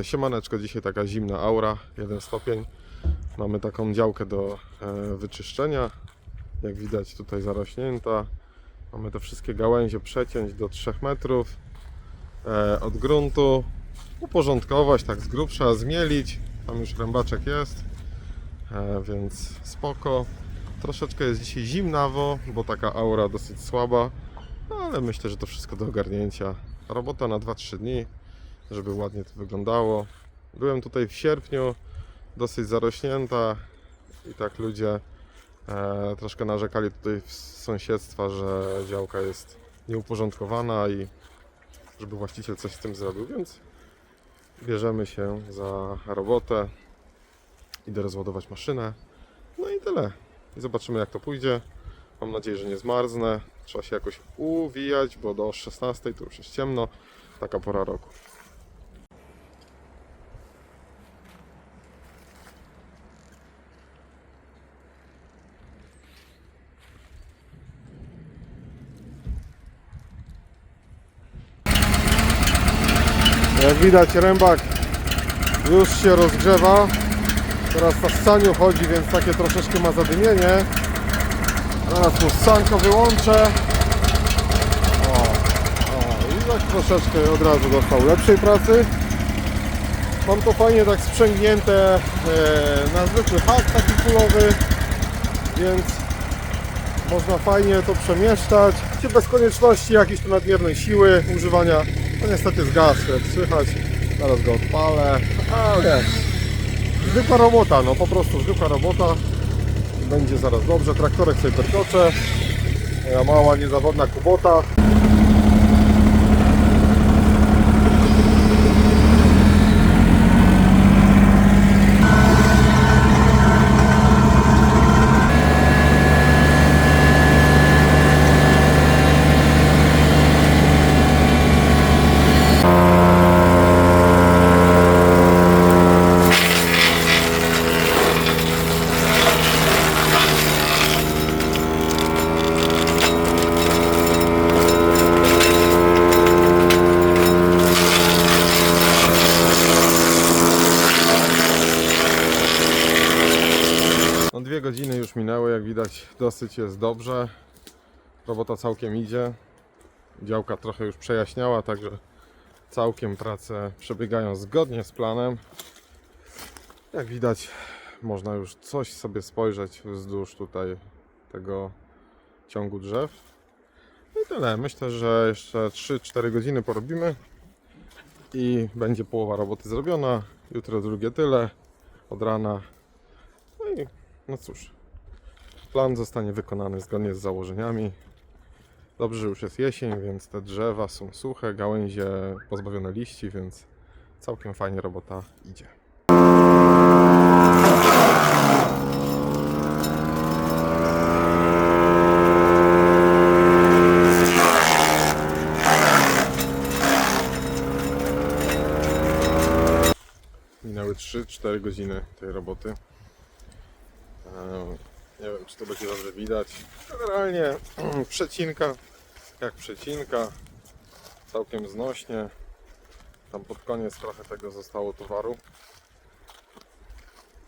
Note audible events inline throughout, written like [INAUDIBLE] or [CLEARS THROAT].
E, Siemaneczko, dzisiaj taka zimna aura, jeden stopień. Mamy taką działkę do e, wyczyszczenia. Jak widać tutaj zarośnięta. Mamy te wszystkie gałęzie przeciąć do 3 metrów e, od gruntu. Uporządkować tak z grubsza, zmielić. Tam już rębaczek jest, więc spoko. Troszeczkę jest dzisiaj zimnawo, bo taka aura dosyć słaba, no, ale myślę, że to wszystko do ogarnięcia. Robota na 2-3 dni, żeby ładnie to wyglądało. Byłem tutaj w sierpniu, dosyć zarośnięta i tak ludzie e, troszkę narzekali tutaj w sąsiedztwa, że działka jest nieuporządkowana i żeby właściciel coś z tym zrobił, więc bierzemy się za robotę. Idę rozładować maszynę. No i tyle. I zobaczymy jak to pójdzie. Mam nadzieję, że nie zmarznę. Trzeba się jakoś uwijać, bo do 16 to już jest ciemno. Taka pora roku. Jak widać rębak już się rozgrzewa. Teraz na ssaniu chodzi, więc takie troszeczkę ma zadymienie. Zaraz mu ssanko wyłączę. O, o, i tak troszeczkę od razu dostał lepszej pracy. Mam to fajnie tak sprzęgnięte e, na zwykły hak taki kulowy, więc można fajnie to przemieszczać. Bez konieczności jakiejś tu nadmiernej siły używania. No niestety zgasł, jak słychać. Zaraz go odpalę, ale zwykła robota, no po prostu zwykła robota. Będzie zaraz dobrze. Traktorek sobie perkocze. Moja mała, niezawodna kubota. Dwie godziny już minęły, jak widać dosyć jest dobrze. Robota całkiem idzie. Działka trochę już przejaśniała, także całkiem prace przebiegają zgodnie z planem. Jak widać można już coś sobie spojrzeć wzdłuż tutaj tego ciągu drzew. No i tyle. Myślę, że jeszcze 3-4 godziny porobimy i będzie połowa roboty zrobiona. Jutro drugie tyle od rana. No cóż, plan zostanie wykonany zgodnie z założeniami. Dobrze, że już jest jesień, więc te drzewa są suche, gałęzie pozbawione liści, więc całkiem fajnie robota idzie. Minęły 3-4 godziny tej roboty. Eee, Nie wiem, czy to będzie dobrze widać. Generalnie [CLEARS THROAT] przecinka, jak przecinka, całkiem znośnie. Tam pod koniec trochę tego zostało towaru.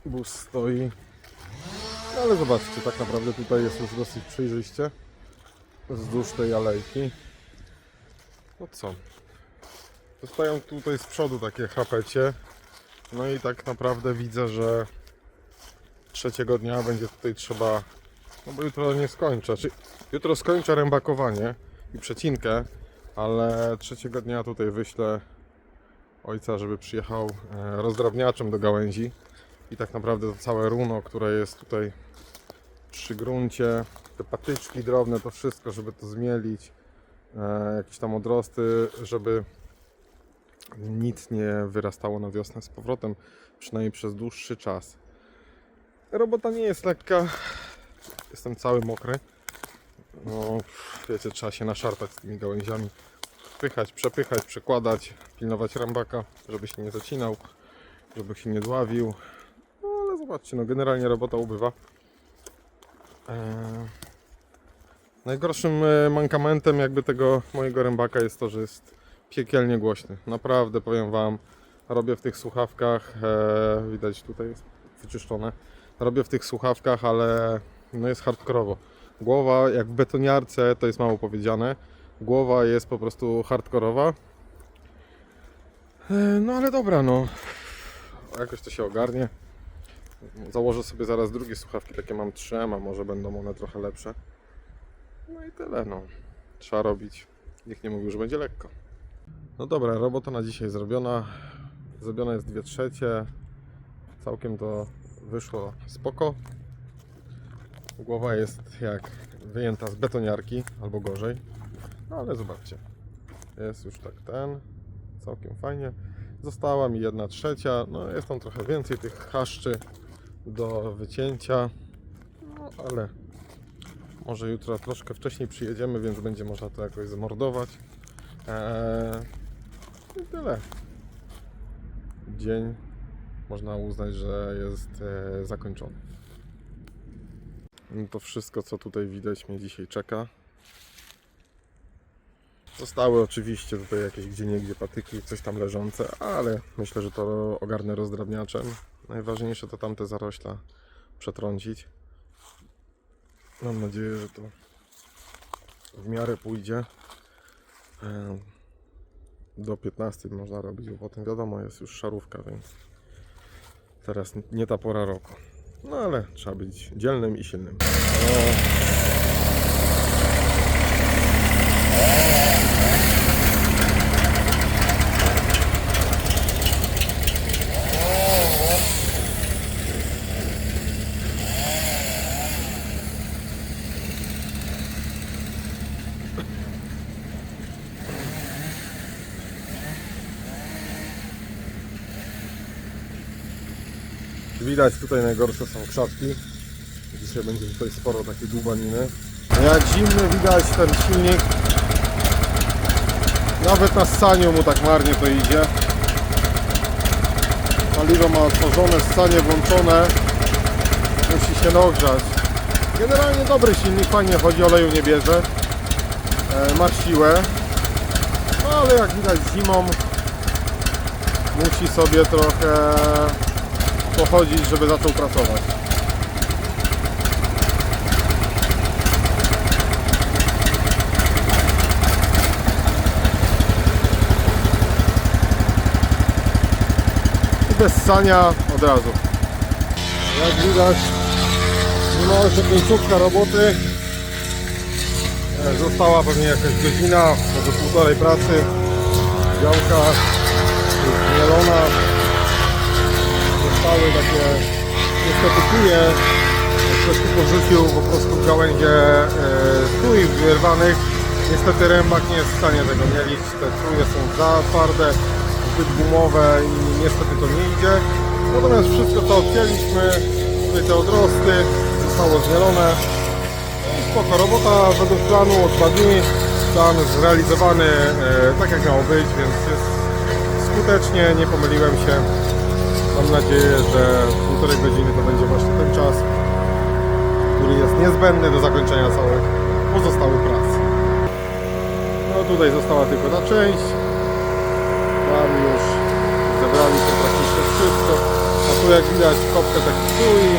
Bus stoi. No ale zobaczcie, tak naprawdę tutaj jest już dosyć przejrzyście. Wzdłuż tej alejki. No co? Zostają tutaj z przodu takie chapecie. No i tak naprawdę widzę, że trzeciego dnia będzie tutaj trzeba, no bo jutro nie skończę, czy jutro skończę rębakowanie i przecinkę, ale trzeciego dnia tutaj wyślę ojca, żeby przyjechał e, rozdrabniaczem do gałęzi i tak naprawdę to całe runo, które jest tutaj przy gruncie, te patyczki drobne, to wszystko, żeby to zmielić, e, jakieś tam odrosty, żeby nic nie wyrastało na wiosnę z powrotem, przynajmniej przez dłuższy czas. Robota nie jest lekka. Jestem cały mokry. No, wiecie, trzeba się naszarpać z tymi gałęziami. Wpychać, przepychać, przekładać, pilnować rębaka, żeby się nie zacinał, żeby się nie dławił. No ale zobaczcie, no generalnie robota ubywa. Eee, najgorszym e, mankamentem jakby tego mojego rębaka jest to, że jest piekielnie głośny. Naprawdę powiem Wam, Robię w tych słuchawkach, e, widać tutaj jest wyczyszczone. Robię w tych słuchawkach, ale no jest hardkorowo. Głowa jak w betoniarce, to jest mało powiedziane. Głowa jest po prostu hardkorowa. E, no ale dobra, no. Jakoś to się ogarnie. Założę sobie zaraz drugie słuchawki, takie mam 3M, a może będą one trochę lepsze. No i tyle, no. Trzeba robić. Nikt nie mówił, że będzie lekko. No dobra, robota na dzisiaj zrobiona. Zrobione jest 2 trzecie. Całkiem to wyszło spoko. Głowa jest jak wyjęta z betoniarki, albo gorzej. No ale zobaczcie. Jest już tak ten. Całkiem fajnie. Została mi jedna trzecia. No jest tam trochę więcej tych haszczy do wycięcia. No ale może jutro troszkę wcześniej przyjedziemy, więc będzie można to jakoś zamordować. Eee, I tyle. Dzień można uznać, że jest e, zakończony. To wszystko, co tutaj widać, mnie dzisiaj czeka. Zostały oczywiście tutaj jakieś gdzie niegdzie patyki, coś tam leżące, ale myślę, że to ogarnę rozdrabniaczem. Najważniejsze to tamte zarośla przetrącić. Mam nadzieję, że to w miarę pójdzie. E, Do 15 można robić, bo potem wiadomo jest już szarówka, więc teraz nie ta pora roku. No ale trzeba być dzielnym i silnym. Widać tutaj najgorsze są krzaki. Dzisiaj będzie tutaj sporo takiej dłubaniny. Jak zimny widać ten silnik. Nawet na ssaniu mu tak marnie to idzie. Paliwo ma otworzone, ssanie włączone. Musi się nagrzać. Generalnie dobry silnik, fajnie chodzi, oleju nie bierze. E, ma siłę. No ale jak widać zimą musi sobie trochę pochodzić, żeby zaczął pracować. I bez ssania od razu. Jak widać, mimo że końcówka roboty e, została pewnie jakaś godzina, może półtorej pracy. Działka jest mielona, zostały takie niestety kuje. Ktoś porzucił po prostu gałęzie e, trój wyrwanych. Niestety rębak nie jest w stanie tego mielić. Te truje są za twarde, zbyt gumowe i niestety to nie idzie. Natomiast wszystko co odcięliśmy, tutaj te odrosty, zostało zmielone. Spoko, robota według planu od dwa dni. Plan zrealizowany e, tak jak miało być, więc jest skutecznie, nie pomyliłem się. Mam nadzieję, że półtorej godziny to będzie właśnie ten czas, który jest niezbędny do zakończenia całych pozostałych prac. No tutaj została tylko ta część. Tam już zebraliśmy praktycznie wszystko. A tu jak widać kopkę taki tui.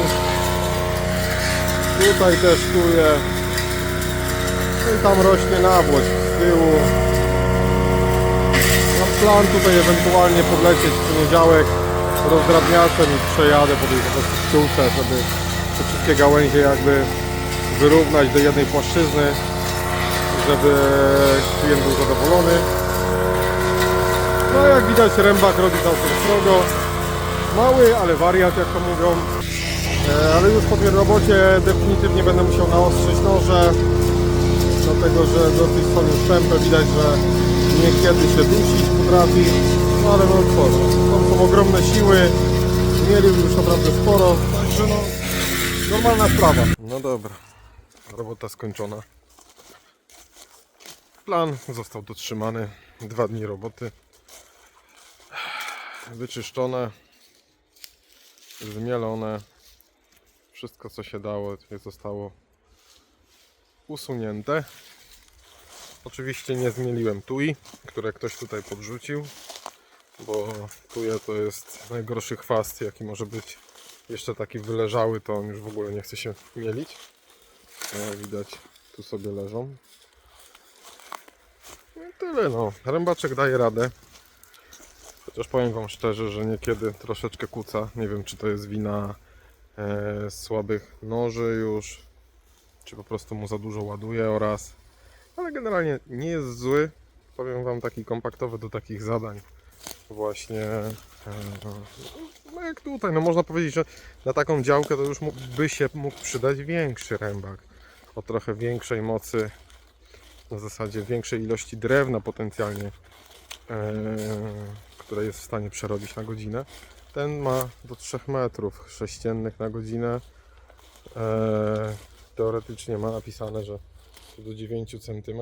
Tutaj też tuje. No i tam rośnie nawłość z tyłu. Mam plan tutaj ewentualnie podlecieć w poniedziałek rozdrabniaczem i przejadę po tej po żeby te wszystkie gałęzie jakby wyrównać do jednej płaszczyzny, żeby klient był zadowolony. No jak widać rębak robi całkiem srogo. Mały, ale wariat jak to mówią. E, Ale już po tej robocie definitywnie będę musiał naostrzyć noże, dlatego że dosyć są już tępe, widać, że niekiedy się dusić potrafi, no ale no no, tam są ogromne siły, mieli już naprawdę sporo, także no, normalna sprawa. No dobra, robota skończona. Plan został dotrzymany, dwa dni roboty, wyczyszczone, zmielone, wszystko co się dało zostało usunięte. Oczywiście nie zmieliłem tui, które ktoś tutaj podrzucił. Bo tuje to jest najgorszy chwast jaki może być. Jeszcze taki wyleżały to on już w ogóle nie chce się mielić. No, widać tu sobie leżą. No i tyle no. Rębaczek daje radę. Chociaż powiem Wam szczerze, że niekiedy troszeczkę kuca. Nie wiem czy to jest wina e, słabych noży już, czy po prostu mu za dużo ładuje oraz ale generalnie nie jest zły. Powiem Wam taki kompaktowy do takich zadań. Właśnie e, no jak tutaj, no można powiedzieć, że na taką działkę to już by się mógł przydać większy rębak o trochę większej mocy, na zasadzie większej ilości drewna potencjalnie, e, które jest w stanie przerobić na godzinę. Ten ma do 3 metrów sześciennych na godzinę. E, teoretycznie ma napisane, że do 9 cm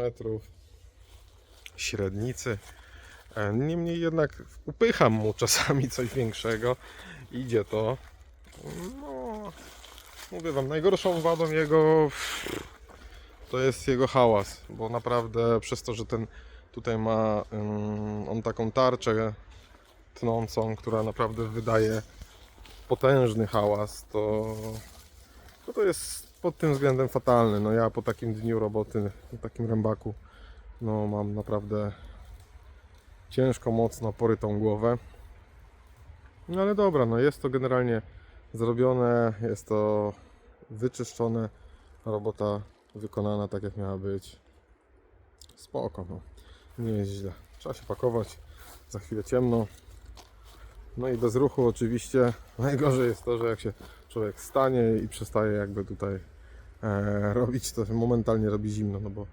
średnicy. E, Niemniej jednak upycham mu czasami coś większego. Idzie to. No, mówię wam, najgorszą wadą jego to jest jego hałas, bo naprawdę przez to, że ten tutaj ma ym, on taką tarczę tnącą, która naprawdę wydaje potężny hałas, to, to jest pod tym względem fatalne. No ja po takim dniu roboty, po takim rębaku, no mam naprawdę ciężko, mocno porytą głowę. No ale dobra, no jest to generalnie zrobione, jest to wyczyszczone, robota wykonana tak jak miała być. Spoko, no. Nie jest źle. Trzeba się pakować, za chwilę ciemno. No i bez ruchu oczywiście. [LAUGHS] Najgorzej jest to, że jak się człowiek stanie i przestaje jakby tutaj e, robić, to momentalnie robi zimno, no bo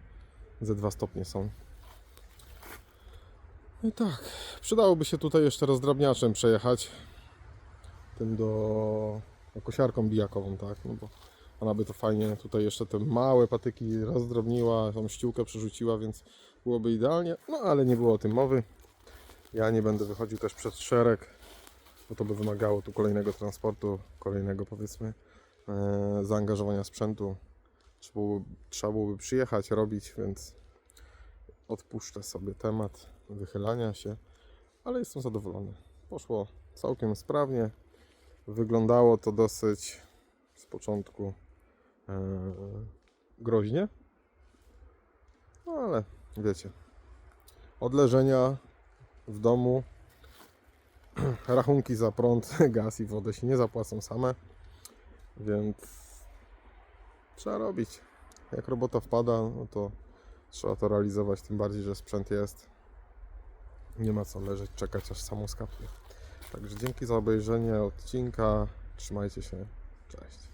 ze 2 stopnie są. No i tak, przydałoby się tutaj jeszcze rozdrabniaczem przejechać. Tym do no, kosiarką bijakową, tak, no bo ona by to fajnie tutaj jeszcze te małe patyki rozdrobniła, tą ściółkę przerzuciła, więc byłoby idealnie, no ale nie było o tym mowy. Ja nie będę wychodził też przed szereg, bo to by wymagało tu kolejnego transportu, kolejnego powiedzmy e, zaangażowania sprzętu. Trzeba byłoby, trzeba byłoby przyjechać, robić, więc odpuszczę sobie temat wychylania się, ale jestem zadowolony. Poszło całkiem sprawnie. Wyglądało to dosyć z początku e, groźnie, no ale wiecie, od leżenia w domu [CLEARS THROAT] rachunki za prąd, [CLEARS THROAT] gaz i wodę się nie zapłacą same, więc trzeba robić. Jak robota wpada, no to trzeba to realizować, tym bardziej, że sprzęt jest. Nie ma co leżeć, czekać aż samo skapnie. Także dzięki za obejrzenie odcinka. Trzymajcie się. Cześć.